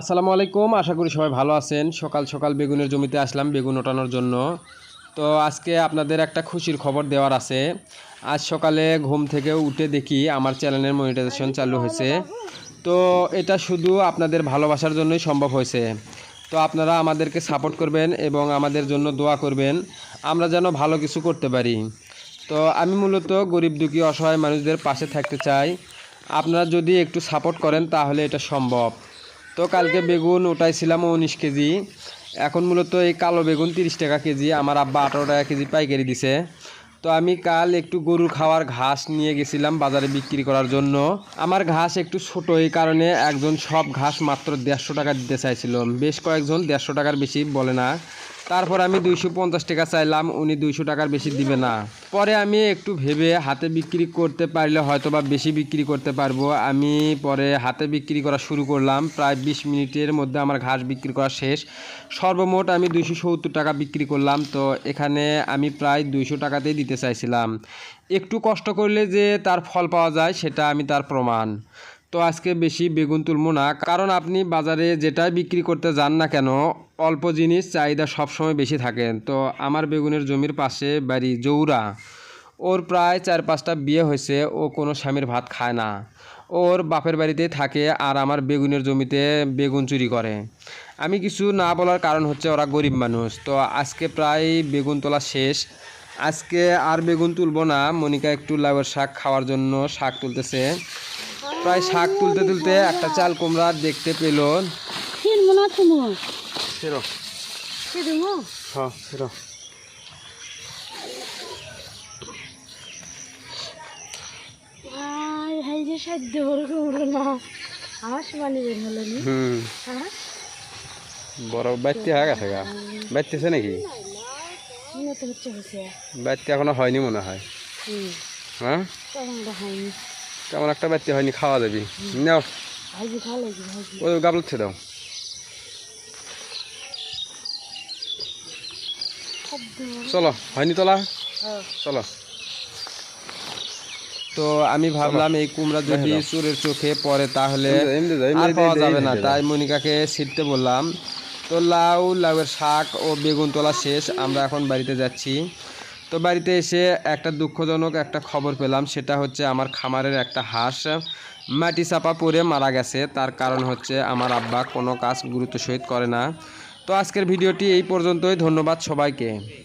আসসালামু আলাইকুম, আশা করি সবাই ভালো আছেন। সকাল সকাল বেগুনের জমিতে আসলাম, বেগুন ওঠানোর জন্য। তো আজকে আপনাদের একটা খুশির খবর দেওয়ার আছে। আজ সকালে ঘুম থেকে উঠে দেখি আমার চ্যানেলের মনিটাইজেশন চালু হয়েছে। তো এটা শুধু আপনাদের ভালোবাসার জন্যই সম্ভব হয়েছে। তো আপনারা আমাদেরকে সাপোর্ট করবেন এবং আমাদের জন্য দোয়া করবেন। আমরা যেন ভালো কিছু করতে পারি। তো আমি মূলত গরিব দুঃখী অসহায় মানুষদের পাশে থাকতে চাই। আপনারা যদি একটু সাপোর্ট করেন তাহলে এটা সম্ভব। তো কালকে বেগুন উঠাইছিলাম উনিশ কেজি। এখন মূলত এই কালো বেগুন তিরিশ টাকা কেজি, আমার আব্বা আঠারো টাকা কেজি পাইকারি দিছে। তো আমি কাল একটু গরুর খাওয়ার ঘাস নিয়ে গেছিলাম বাজারে বিক্রি করার জন্য। আমার ঘাস একটু ছোটো এই কারণে একজন সব ঘাস মাত্র দেড়শো টাকা দিতে চাইছিল। বেশ কয়েকজন দেড়শো টাকার বেশি বলে না। তারপর আমি দুইশো পঞ্চাশ টাকা চাইলাম, উনি দুইশো টাকার বেশি দিবে না। পরে আমি একটু ভেবে হাতে বিক্রি করতে পারলে হয়তো বা বেশি বিক্রি করতে পারব। আমি পরে হাতে বিক্রি করা শুরু করলাম, প্রায় বিশ মিনিটের মধ্যে আমার ঘাস বিক্রি করা শেষ। সর্বমোট আমি দুইশো সত্তর টাকা বিক্রি করলাম, তো এখানে আমি প্রায় দুইশো টাকাতেই দিতে চাইছিলাম। একটু কষ্ট করলে যে তার ফল পাওয়া যায়, সেটা আমি তার প্রমাণ। তো আজকে বেশি বেগুন তুলবো না, কারণ আপনি বাজারে যেটাই বিক্রি করতে যান না কেন, অল্প জিনিস চাহিদা সবসময় বেশি থাকে। তো আমার বেগুনের জমির পাশে বাড়ি জৌরা। ওর প্রায় চার পাঁচটা বিয়ে হয়েছে, ও কোনো স্বামীর ভাত খায় না। ওর বাপের বাড়িতে থাকে আর আমার বেগুনের জমিতে বেগুন চুরি করে। আমি কিছু না বলার কারণ হচ্ছে ওরা গরিব মানুষ। তো আজকে প্রায় বেগুন তোলা শেষ। আজকে আর বেগুন তুলবো না, মনিকা একটু লাউয়ের শাক খাওয়ার জন্য শাক তুলতেছে। প্রায় শাক তুলতে তুলতে একটা চাল কুমড়া দেখতে পেল। হ্যাঁ বড় হ্যাঁ? বড় বাড়তে হয়ে গেছে গা। বাড়তেছে নাকি? বাড়তে এখনও হয়নি মনে হয়। হ্যাঁ? হয়নি। তেমন একটা বাড়তে হয়নি খাওয়া যাবি নাও। ওই গাবলছে দাও চলো হয়নি তোলা? চলো। তো আমি ভাবলাম এই কুমড়া যদি চোরের চোখে পড়ে তাহলে আর পাওয়া যাবে না। তাই মনিকাকে ছিটতে বললাম। তো লাউ লাউয়ের শাক ও বেগুন তোলা শেষ। আমরা এখন বাড়িতে যাচ্ছি। তো বাড়িতে এসে একটা দুঃখজনক একটা খবর পেলাম, সেটা হচ্ছে আমার খামারের একটা হাঁস মাটি চাপা পরে মারা গেছে। তার কারণ হচ্ছে আমার আব্বা কোনো কাজ গুরুত্ব সহিত করে না। তো আজকের ভিডিওটি এই পর্যন্তই, ধন্যবাদ সবাইকে।